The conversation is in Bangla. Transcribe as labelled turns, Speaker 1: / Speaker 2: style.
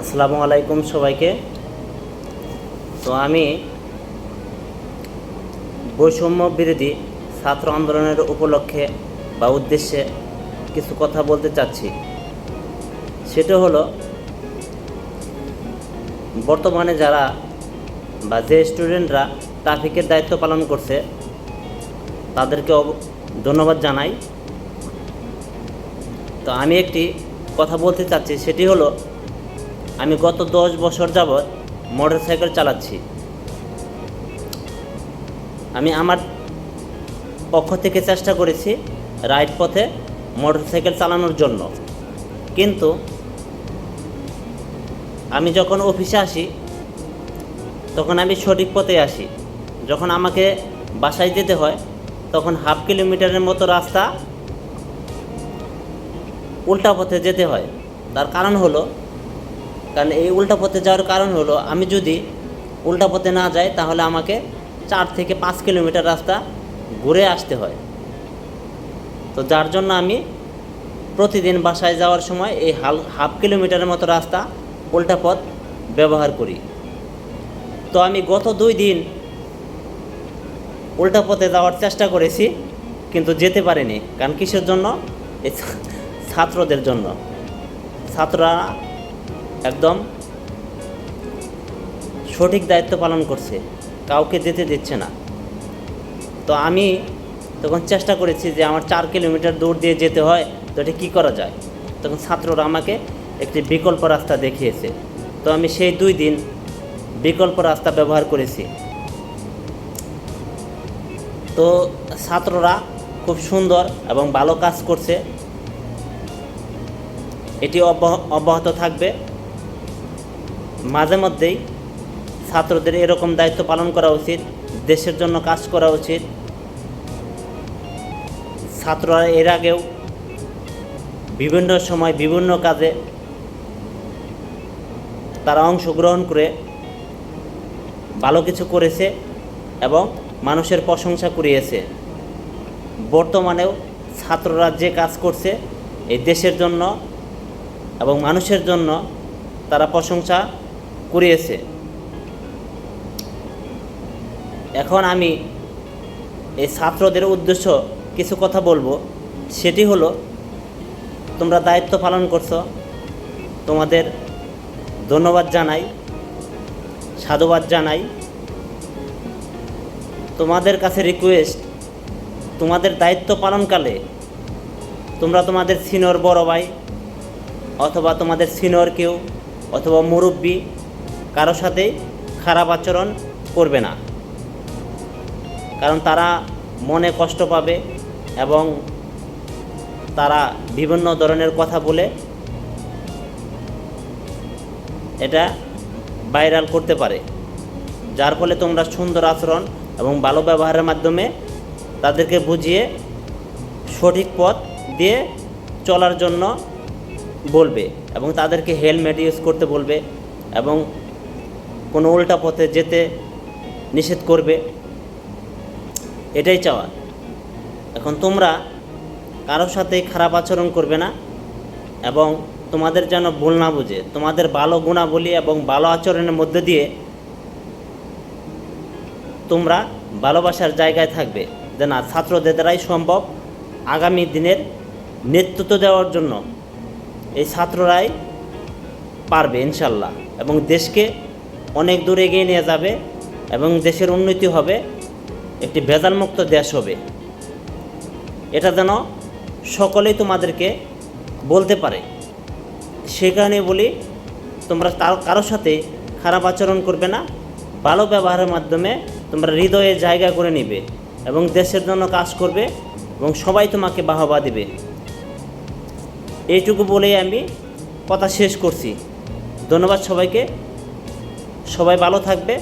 Speaker 1: আসসালামু আলাইকুম সবাইকে। তো আমি বৈষম্য বিরোধী ছাত্র আন্দোলনের উপলক্ষে বা উদ্দেশ্যে কিছু কথা বলতে চাচ্ছি। সেটা হলো, বর্তমানে যারা বা যে স্টুডেন্টরা ট্রাফিকের দায়িত্ব পালন করছে, তাদেরকে ধন্যবাদ জানাই। তো আমি একটি কথা বলতে চাচ্ছি, সেটি হলো আমি গত দশ বছর যাবৎ মোটর সাইকেল চালাচ্ছি। আমি আমার পক্ষ থেকে চেষ্টা করেছি রাইট পথে মোটর সাইকেল চালানোর জন্য। কিন্তু আমি যখন অফিসে আসি, তখন আমি সঠিক পথে আসি। যখন আমাকে বাসায় যেতে হয়, তখন হাফ কিলোমিটারের মতো রাস্তা উল্টা পথে যেতে হয়। তার কারণ হলো কারণ এই উল্টা পথে যাওয়ার কারণ হলো, আমি যদি উল্টা পথে না যাই, তাহলে আমাকে চার থেকে পাঁচ কিলোমিটার রাস্তা ঘুরে আসতে হয়। তো যার জন্য আমি প্রতিদিন বাসায় যাওয়ার সময় এই হাল, হাফ কিলোমিটারের মতো রাস্তা উল্টা পথ ব্যবহার করি। তো আমি গত দুই দিন উল্টা পথে যাওয়ার চেষ্টা করেছি, কিন্তু যেতে পারিনি, কারণ কিসের জন্য? ছাত্রদের জন্য। ছাত্ররা একদম সঠিক দায়িত্ব পালন করছে, কাউকে যেতে দিচ্ছে না। তো আমি তখন চেষ্টা করেছি যে আমার চার কিলোমিটার দূর দিয়ে যেতে হয়, তো এটা কী করা যায়? তখন ছাত্ররা আমাকে একটি বিকল্প রাস্তা দেখিয়েছে। তো আমি সেই দুই দিন বিকল্প রাস্তা ব্যবহার করেছি। তো ছাত্ররা খুব সুন্দর এবং ভালো কাজ করছে। এটি অব্যাহ- অব্যাহত থাকবে। মাঝে মধ্যেই ছাত্রদের এরকম দায়িত্ব পালন করা উচিত, দেশের জন্য কাজ করা উচিত। ছাত্ররা এর আগেও বিভিন্ন সময় বিভিন্ন কাজে তারা অংশগ্রহণ করে ভালো কিছু করেছে এবং মানুষের প্রশংসা কুড়িয়েছে। বর্তমানেও ছাত্ররা যে কাজ করছে, এই দেশের জন্য এবং মানুষের জন্য তারা প্রশংসা কুড়িয়েছে। এখন আমি এই ছাত্রদের উদ্দেশ্য কিছু কথা বলব। সেটি হলো, তোমরা দায়িত্ব পালন করছ, তোমাদের ধন্যবাদ জানাই, সাধুবাদ জানাই। তোমাদের কাছে রিকোয়েস্ট তোমাদের দায়িত্ব পালনকালে তোমরা তোমাদের সিনিয়র বড় ভাই, অথবা তোমাদের সিনিয়র কেউ, অথবা মুরব্বী কারোর সাথেই খারাপ আচরণ করবে না। কারণ তারা মনে কষ্ট পাবে এবং তারা বিভিন্ন ধরনের কথা বলে এটা ভাইরাল করতে পারে। যার ফলে তোমরা সুন্দর আচরণ এবং ভালো ব্যবহারের মাধ্যমে তাদেরকে বুঝিয়ে সঠিক পথ দিয়ে চলার জন্য বলবে এবং তাদেরকে হেলমেট ইউজ করতে বলবে এবং কোনো উল্টা পথে যেতে নিষেধ করবে। এটাই চাওয়া। এখন তোমরা কারোর সাথে খারাপ আচরণ করবে না এবং তোমাদের যেন ভুল না বুঝে, তোমাদের ভালো গুণাবলী এবং ভালো আচরণের মধ্যে দিয়ে তোমরা ভালোবাসার জায়গায় থাকবে। যে না, ছাত্রদের দ্বারাই সম্ভব আগামী দিনের নেতৃত্ব দেওয়ার জন্য। এই ছাত্ররাই পারবে ইনশাল্লাহ এবং দেশকে অনেক দূর এগিয়ে নিয়ে যাবে এবং দেশের উন্নতি হবে, একটি ভেজালমুক্ত দেশ হবে। এটা যেন সকলেই তোমাদেরকে বলতে পারে। সে কারণে বলি, তোমরা তার কারোর সাথে খারাপ আচরণ করবে না, ভালো ব্যবহারের মাধ্যমে তোমরা হৃদয়ে জায়গা করে নিবে এবং দেশের জন্য কাজ করবে এবং সবাই তোমাকে বাহবা দিবে। এইটুকু বলেই আমি কথা শেষ করছি। ধন্যবাদ সবাইকে। সবাই ভালো থাকবে।